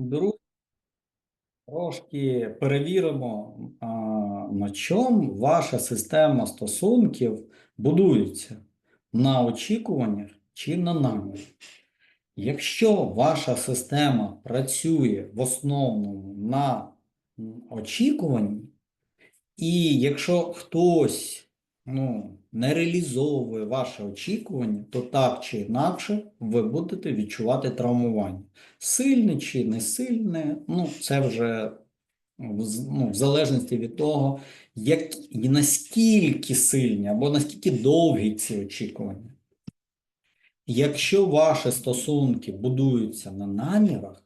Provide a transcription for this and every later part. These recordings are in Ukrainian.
Друзі, трошки перевіримо, на чому ваша система стосунків будується на очікуваннях чи на намірах. Якщо ваша система працює в основному на очікуванні, і якщо хтось ну, не реалізовує ваше очікування, то так чи інакше ви будете відчувати травмування. Сильне чи не сильне, ну це вже в, ну, в залежності від того, як, і наскільки сильні або наскільки довгі ці очікування. Якщо ваші стосунки будуються на намірах,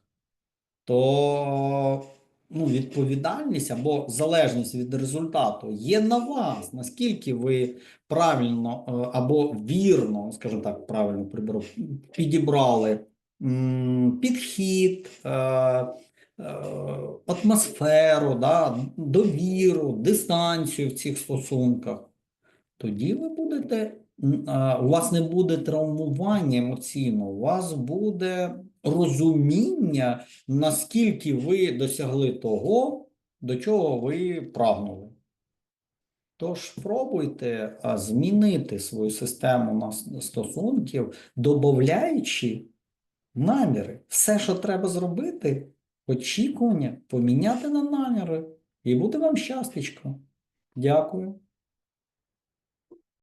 то ну, відповідальність або залежність від результату є на вас, наскільки ви правильно е, або вірно, скажімо так, правильно приберу, підібрали підхід, е, е, атмосферу, да, довіру, дистанцію в цих стосунках, тоді ви будете, у вас не буде травмування емоційного, у вас буде розуміння, наскільки ви досягли того, до чого ви прагнули. Тож спробуйте змінити свою систему стосунків, додаючи наміри. Все, що треба зробити, очікування поміняти на наміри, і буде вам щастячко. Дякую.